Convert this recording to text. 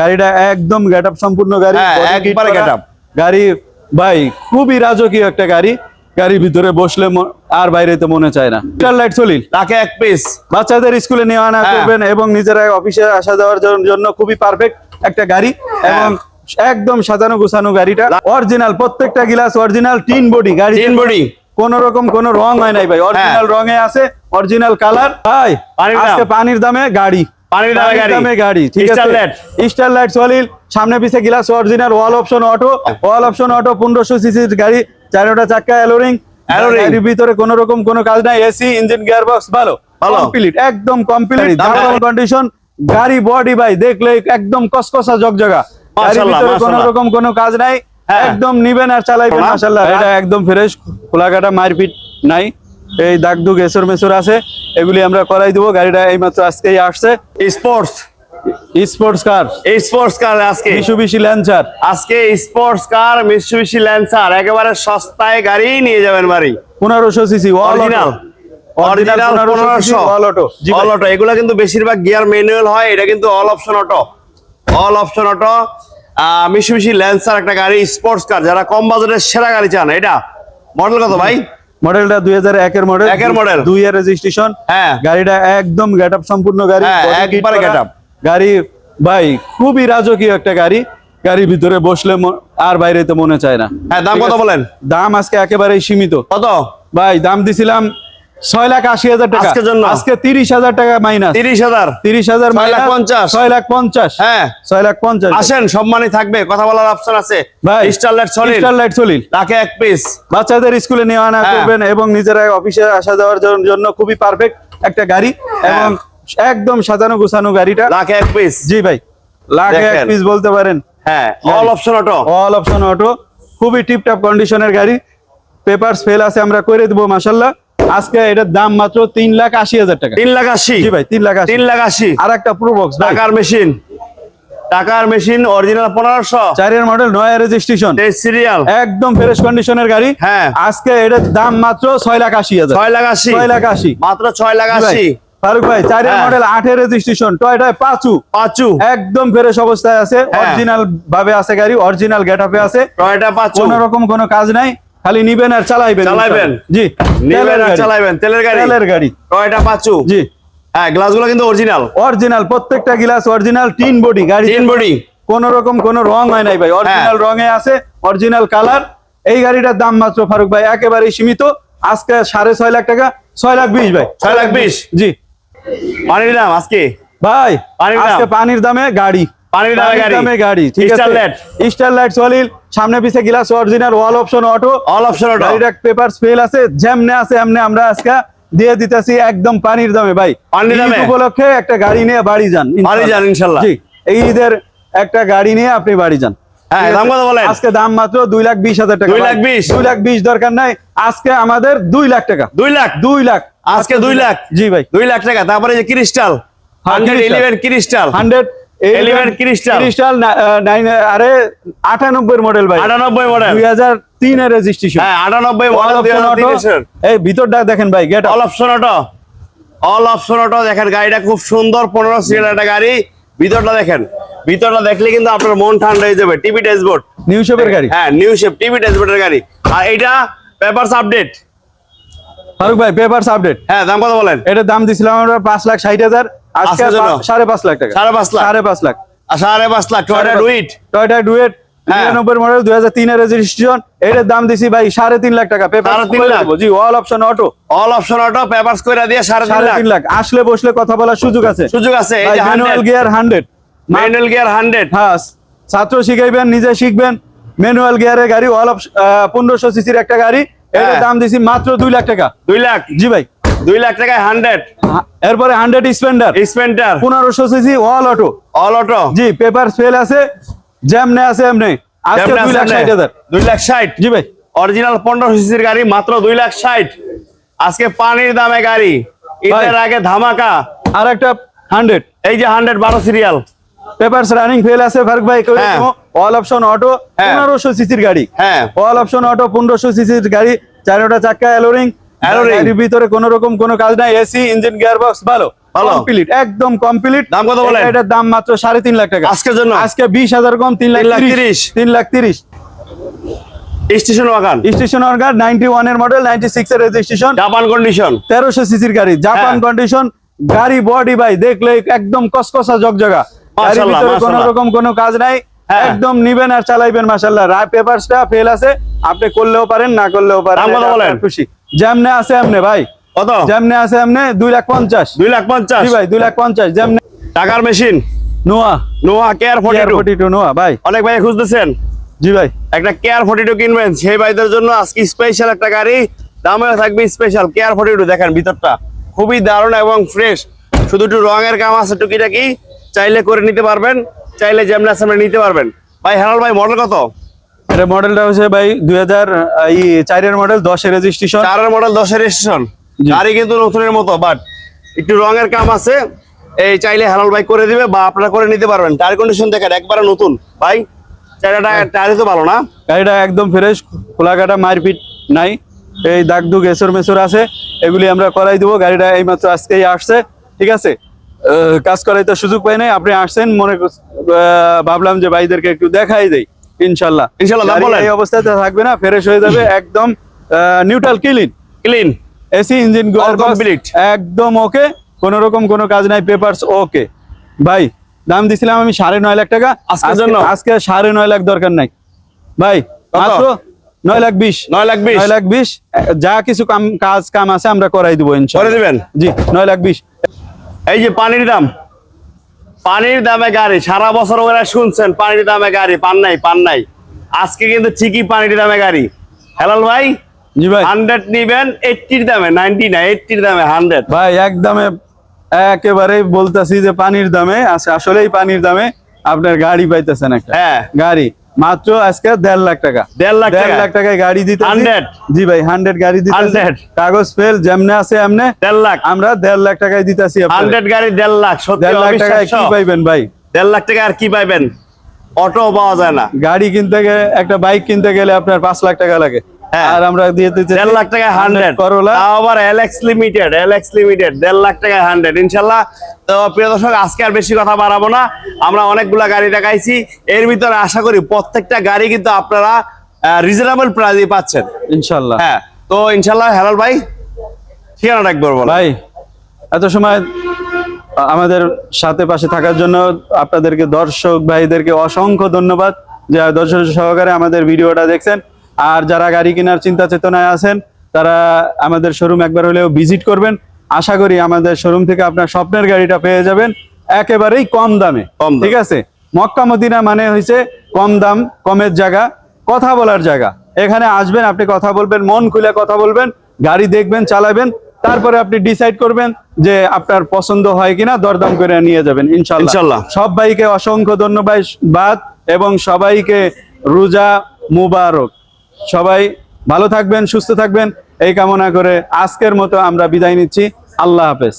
গাড়িটা একদম get up সম্পূর্ণ গাড়ি হ্যাঁ, একবারে করা। get গাড়ি ভাই খুবই রাজকীয় একটা গাড়ি। গাড়ির ভিতরে বসলে আর বাইরে তো মনে চায় না। স্টার লাইট চলিল। লাখে এক পিস বাচ্চাদের স্কুলে নেওয়া আনা হ্যাঁ। করবেন এবং নিজেরা অফিসে আসা যাওয়ার জন্য খুবই পারফেক্ট একটা গাড়ি হ্যাঁ। এবং একদম সাজানো গোছানো গাড়িটা। অরিজিনাল প্রত্যেকটা গ্লাস অরিজিনাল টিন বডি গাড়ি তিন বডি কোন রকম কোন রং হয় নাই ভাই। অরিজিনাল রঙে আছে অরিজিনাল কালার ভাই আজকে পানির দামে গাড়ি। পানির দামে গাড়ি। ঠিক আছে? স্টার লাইট সলিল। সামনে পিছে glass original all option auto all option auto পনেরোশো সিসির গাড়ি। চারোটা চাক্কা অ্যালোরিং গাড়ির ভিতরে কোন রকম কোনো কাজ নাই। এসি ইঞ্জিন গিয়ার বক্স ভালো। কমপ্লিট একদম কমপ্লিট কন্ডিশন গাড়ি বডি ভাই দেখলে একদম কসকসা জগজগা। গাড়ির ভিতরে কোনো রকম কোনো কাজ নাই। হ্যাঁ। একদম নিবেন আর চালাইবেন? মাশাআল্লাহ। এটা একদম ফ্রেশ খোলাকাটা মারপিট নাই। এই দাগ দুগ এসর মেসর আছে এগুলি আমরা করাই দিব। গাড়িটা এইমাত্র আজকেই আসছে। স্পোর্টস স্পোর্টস কার এই স্পোর্টস কার আজকে। মিশুবিশি ল্যান্সার আজকে স্পোর্টস কার ল্যান্সার একেবারে সস্তায় গাড়ি নিয়ে যাবেন বাড়ি। পনেরোশো সিসি অরিজিনাল অরিজিনাল পনেরোশো অল অটো জি অল অটো এগুলো কিন্তু বেশিরভাগ গিয়ার ম্যানুয়াল হয় এটা কিন্তু all option auto all option auto Mitsubishi Lancer একটা গাড়ি স্পোর্টস কার যারা কম বাজারের সেরা গাড়ি চান এটা। মডেল কত ভাই? মডেলটা দুই হাজার একের মডেল একের মডেল দুই এর রেজিস্ট্রেশন হ্যাঁ। গাড়িটা একদম গেট আপ সম্পূর্ণ গাড়ি হ্যাঁ, একবারে গেট গাড়ি ভাই খুবই রাজকীয় একটা গাড়ি। গাড়ির ভিতরে বসলে আর বাইরে তো মনে চায় না। হ্যাঁ দাম কত বলেন? দাম আজকে একেবারেই সীমিত। কত? ভাই দাম দিছিলাম ছয় লাখ আশি হাজার টাকা। আজকের জন্য? আজকে তিরিশ হাজার টাকা মাইনাস তিরিশ হাজার? তিরিশ হাজার ছয় লাখ পঞ্চাশ। ছয় লাখ পঞ্চাশ। হ্যাঁ। ছয় লাখ পঞ্চাশ। আসেন সম্মানই থাকবে কথা বলার অপশন আছে। ভাই স্টারলাইট সলিড স্টারলাইট সলিড লাখে এক পিস বাচ্চাদের স্কুলে নেওয়া আনা হ্যাঁ। করবেন এবং নিজেরা অফিসে আসা যাওয়ার জন্য খুবই পারফেক্ট একটা গাড়ি হ্যাঁ। এবং একদম সাজানো গোছানো গাড়িটা। লাখে এক পিস জি ভাই লাখে এক পিস বলতে পারেন। হ্যাঁ all option auto all option auto খুবই টিপটপ কন্ডিশনের গাড়ি। পেপারস ফেল আছে আমরা করে দেবো মাসাল্লাহ আজকে এটার দাম মাত্র তিন লাখ আশি হাজার টাকা। তিন লাখ আশি। জি ভাই তিন লাখ আশি। তিন লাখ আশি। আর একটা প্রো বক্স টাকার মেশিন। টাকার মেশিন অরিজিনাল পনেরোশো। চারের মডেল নয় রেজিস্ট্রেশন সিরিয়াল একদম ফ্রেশ কন্ডিশনের গাড়ি। হ্যাঁ। আজকে এটার দাম মাত্র ছয় লাখ আশি হাজার। ছয় লাখ আশি। ছয় লাখ আশি। মাত্র ছয় লাখ আশি। ফারুক ভাই চারের হ্যাঁ। মডেল আটের রেজিস্ট্রেশন টয়টায় পাঁচু। পাঁচু। একদম ফ্রেশ অবস্থায় আছে। হ্যাঁ। অরিজিনাল ভাবে আছে গাড়ি অরিজিনাল গেট আপে আছে। টয়টা পাঁচু। কোন রকম কোনো কাজ নাই। খালি নিবেন আর চালাইবেন চালাইবেন। জি। নিবেন আর চালাইবেন। তেলের গাড়ি। তেলের গাড়ি। টয়টা পাঁচু। জি। হ্যাঁ গ্লাসগুলো কিন্তু অরিজিনাল অরিজিনাল প্রত্যেকটা গ্লাস অরিজিনাল টিন বডি গাড়ি তিন বডি। কোন রকম কোন রং হয় নাই ভাই। অরিজিনাল রঙে আছে অরিজিনাল কালার এই গাড়িটার দাম মাত্র ফারুক ভাই একেবারেই সীমিত। আজকে সাড়ে ছয় লাখ টাকা ছয় লাখ বিশ ভাই। ছয় লাখ বিশ। জি। পানির দাম আজকে? ভাই পানির দাম। আজকে পানির দামে গাড়ি। গাড়ি। ঠিক আছে? Starlight। স্টারলাইট সলিল সামনে পিছে glass original all option auto all option auto গাড়িটা পেপার স্পেল আছে যেমনে আছে এমনে আমরা আজকে দিয়ে দিতেছি একদম পানির দামে ভাই। পানির ঈদ দামে? উপলক্ষে একটা গাড়ি নিয়ে বাড়ি যান বাড়ি যান ইনশাল্লাহ। জি এই ঈদের একটা গাড়ি নিয়ে আপনি বাড়ি যান। ঠিক আছে? দাম আজকে দাম মাত্র দুই লাখ বিশ হাজার টাকা দুই লাখ বিশ? দুই লাখ বিশ দরকার নাই আজকে আমাদের দুই লাখ টাকা। দুই লাখ? দুই লাখ। আজকে দুই লাখ। জি ভাই। দুই লাখ টাকা তারপরে যে crystal hundred eleven crystal hundred crystal nine আরে আটানব্বই মডেল ভাই। আটানব্বই মডেল দুই হাজার তিনের রেজিস্ট্রেশন হ্যাঁ আটানব্বই এই ভিতরটা দেখেন ভাই get all option auto all option auto দেখেন গাড়িটা খুব সুন্দর পনেরো সিটের একটা গাড়ি। ভিতরটা দেখেন ভিতরটা দেখলে কিন্তু আপনার মন ঠান্ডা হয়ে যাবে। টিভি ড্যাশবোর্ড নিউ শেপের গাড়ি। হ্যাঁ নিউ শেপ টিভি ড্যাশবোর্ডের গাড়ি। আর এটা পেপারস আপডেট ফারুক ভাই পেপারস আপডেট হ্যাঁ দাম কত বলেন? এটার দাম দিছিলাম আমরা পাঁচ লাখ ষাট হাজার। আজকে সাড়ে পাঁচ লাখ টাকা। সাড়ে পাঁচ লাখ? সাড়ে পাঁচ লাখ। সাড়ে পাঁচ lakh Toyota duet Toyota duet হ্যাঁ। নিরানব্বই মডেল দুই হাজার তিনের রেজিস্ট্রেশন এটার দাম দিছি ভাই সাড়ে তিন লাখ টাকা। পেপার? জি all option auto all option auto papers করে দিয়ে সাড়ে তিন লাখ। আসলে বসলে কথা বলার সুযোগ আছে। সুযোগ আছে manual gear hundred manual gear hundred হ্যাঁ ছাত্র শিখাইবেন নিজে শিখবেন। ম্যানুয়াল গিয়ারের গাড়ি অল পনেরোশো সিসির একটা গাড়ি। এটার হ্যাঁ। দাম দিছি মাত্র দুই লাখ টাকা। দুই লাখ। জি ভাই। দুই লাখ টাকায় হান্ড্রেড এরপরে হান্ড্রেড স্পেন্ডার স্পেন্ডার পনেরোশো CC all auto all auto জি পেপার ফেল আছে যেমনে আছে এমনি। আজকে দুই লাখ ষাট হাজার। দুই লাখ ষাট। জি ভাই। অরিজিনাল পনেরো সিসির গাড়ি মাত্র দুই লাখ ষাট। আজকে পানির দামে গাড়ি। ঈদের আগে ধামাকা। আর একটা হান্ড্রেড এই যে হান্ড্রেড বারো সিরিয়াল পেপার রানিং ফেল আছে ফারুক ভাই। All option auto. পনেরোশো সিসির গাড়ি। হ্যাঁ। অল অপশন অটো পনেরোশো সিসির গাড়ি চারোটা চাক্কা অ্যালোরিং। গাড়ির ভিতরে কোনো রকম কোনো কাজ নাই এসি ইঞ্জিন গিয়ার বক্স ভালো। কমপ্লিট একদম কমপ্লিট দাম কত বলেন? এটার দাম মাত্র সাড়ে তিন লাখ টাকা। আজকের জন্য? আজকে বিশ হাজার কম তিন লাখ তিরিশ। তিন লাখ তিরিশ। স্টেশন ওয়াগান স্টেশনের মডেল নাইনটি সিক্স এর রেজিস্ট্রেশন জাপান কন্ডিশন সিসির গাড়ি জাপান হ্যাঁ। কন্ডিশন গাড়ি বডি ভাই দেখলে একদম কসকসা জগজগা। গাড়ির ভিতরে কোনো রকম কোনো কাজ নাই। হ্যাঁ। একদম নিবেন আর চালাইবেন মাশাল্লাহ রায় পেপারসটা ফেল আছে। আপনি করলেও পারেন না করলেও পারেন? খুশি। যেমনে আছে এমনে ভাই। কত? যেমনে আছে এমনে দুই লাখ পঞ্চাশ। দুই লাখ পঞ্চাশ? ভাই দুই লাখ পঞ্চাশ যেমনে টাকার machine? Noah. Noah care forty two? Noah ভাই। অনেক ভাই খুঁজতেছেন? জি ভাই। একটা কেয়ার ফোর্টি টু কিনবেন সেই ভাইদের জন্য আজকে স্পেশাল একটা গাড়ি। দামে থাকবে স্পেশাল কেয়ার ফোর্টি টু দেখেন ভিতরটা। খুবই দারুণ এবং ফ্রেশ শুধু একটু রঙের কাম আছে টুকিটাকি চাইলে করে নিতে পারবেন চাইলে যেমন সামনে নিতে পারবেন। ভাই হেরাল ভাই মডেল কত? এটা মডেলটা হচ্ছে ভাই দুই হাজার চারের মডেল দশের রেজিস্ট্রেশন চারের মডেল দশের জি। গাড়ি কিন্তু নতুনের মতো বাট একটু রঙের কাম আছে। এই চাইলে হেলাল ভাই করে দিবে বা আপনারা করে নিতে পারবেন। টায়ার কন্ডিশন দেখেন একবারে নতুন। ভাই চাইটা টায়ারই তো ভালো না? গাড়িটা একদম ফ্রেশ খোলাকাটা মারপিট নাই। এই দাগ দুগ এসর মেসর আছে এগুলি আমরা করাই দেবো। গাড়িটা এইমাত্র আজকেই আসছে ঠিক আছে? কাজ করাইতে সুযোগ পাই নাই। আপনি আসছেন মনে ভাবলাম যে ভাইদেরকে একটু দেখাই দেই। ইনশাল্লাহ ইনশাল্লাহ, এই অবস্থাতে থাকবে না ফ্রেশ হয়ে যাবে একদম neutral clean clean AC engine complete। একদম ওকে কোন রকম কোনো কাজ নাই পেপারস ওকে ভাই দাম দিছিলাম আমি সাড়ে নয় লাখ টাকা আজকে- জন্য? আজকে সাড়ে নয় লাখ দরকার নাই। ভাই মাত্র নয় লাখ বিশ। নয় লাখ বিশ। নয় লাখ বিশ যা কিছু কাম কাজ কাম আছে আমরা করাই দিব ইনশাল্লাহ? জি নয় লাখ বিশ। এই যে পানির দাম। পানির দামে গাড়ি সারা বছর ওরা শুনছেন পানির দামে গাড়ি পান নাই পান নাই। আজকে কিন্তু ঠিকই পানির দামে গাড়ি। হেলাল ভাই জি ভাই। হান্ড্রেড নিবেন এইটটির দামে নাইনটি না এইটটির দামে হান্ড্রেড ভাই একদমে একেবারেই বলতাছি যে পানির দামে আছে আসলেই পানির দামে আপনার গাড়ি পাইতেছেন একটা। হ্যাঁ। গাড়ি। মাত্র আজকে দেড় লাখ টাকা। দেড় লাখ দেড় লাখ টাকায় গাড়ি দিতে 100 জি ভাই হান্ড্রেড গাড়ি দিতে 100 কাগজ ফেল যেমনে আছে এমনে। দেড় লাখ? আমরা দেড় লাখ টাকায় দিতেছি হান্ড্রেড গাড়ি দেড় লাখ দেড় লাখ টাকায় কি পাইবেন ভাই? দেড় লাখ টাকা আর কি পাইবেন? অটো পাওয়া যায় না। গাড়ি কিনতে গেলে একটা বাইক কিনতে গেলে আপনার পাঁচ লাখ টাকা লাগে। আর আমরা দিয়ে দিতে দেড় লাখ টাকায় হান্ড্রেড করোলা আবার এলএক্স লিমিটেড এলএক্স লিমিটেড দেড় লাখ টাকায় হান্ড্রেড ইনশাল্লাহ তো প্রিয় দর্শক আজকে আর বেশি কথা বাড়াবো না। আমরা অনেকগুলা গাড়ি দেখাইছি। এর ভিতরে আশা করি প্রত্যেকটা গাড়ি কিন্তু আপনারা রিজনেবল প্রাইসে পাচ্ছেন। ইনশাল্লাহ। হ্যাঁ তো ইনশাল্লাহ হেলাল ভাই ঠিকানা রাখব বলো ভাই এত সময় আমাদের সাথে পাশে থাকার জন্য আপনাদেরকে দর্শক ভাইদেরকে অসংখ্য ধন্যবাদ। যে দর্শক সহকারে আমাদের ভিডিওটা দেখছেন আর যারা গাড়ি কেনার চিন্তা চেতনায় আছেন তারা আমাদের শোরুম একবার হলেও ভিজিট করবেন। আশা করি আমাদের শোরুম থেকে আপনার স্বপ্নের গাড়িটা পেয়ে যাবেন একেবারেই কম দামে। কম ঠিক আছে? মক্কা মদিনা মানে হয়েছে কম দাম কমের জায়গা কথা বলার জায়গা। এখানে আসবেন আপনি কথা বলবেন মন খুলে কথা বলবেন গাড়ি দেখবেন চালাবেন তারপরে আপনি ডিসাইড করবেন যে আপনার পছন্দ হয় কিনা দরদাম করে নিয়ে যাবেন ইনশাল্লাহ। ইনশাল্লাহ। সব ভাইকে অসংখ্য ধন্যবাদ এবং সবাইকে রোজা মুবারক। সবাই ভালো থাকবেন, সুস্থ থাকবেন। এই কামনা করে আজকের মতো আমরা বিদায় নিচ্ছি। আল্লাহ হাফেজ।